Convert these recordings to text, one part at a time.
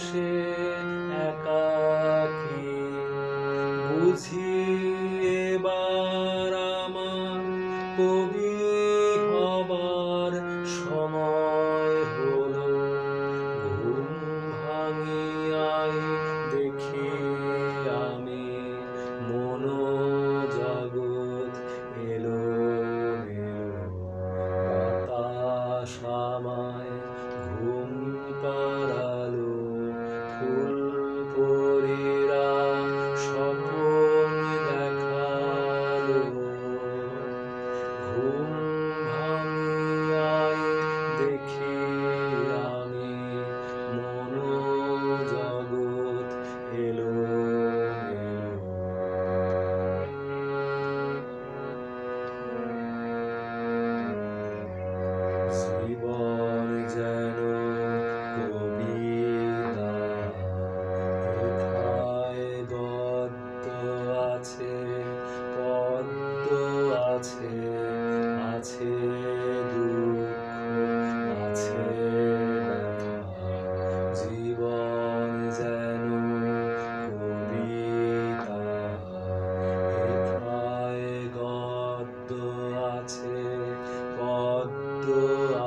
বসে একাকি বুঝি এবার আমার কবি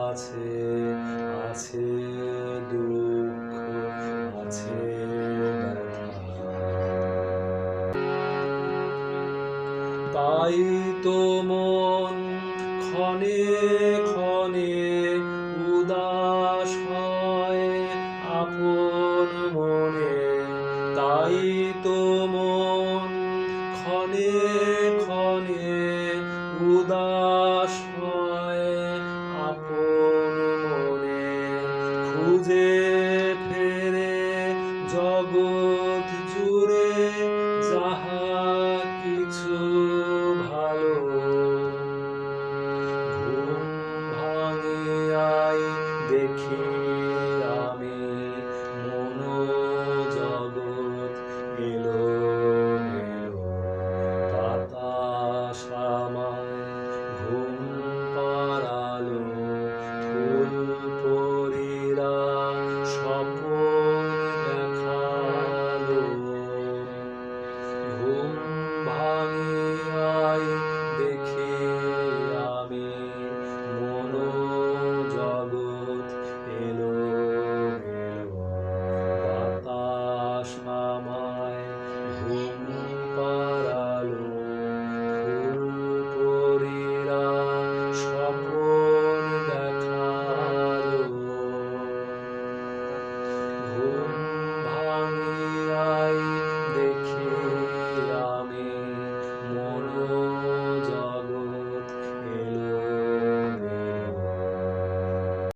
আছে আছে দুঃখ, আছে তাই তো মন ক্ষণে ক্ষণে উদাস হয় আপন মনে। তাই তো মন ক্ষণে ক্ষণে উদাস tujhe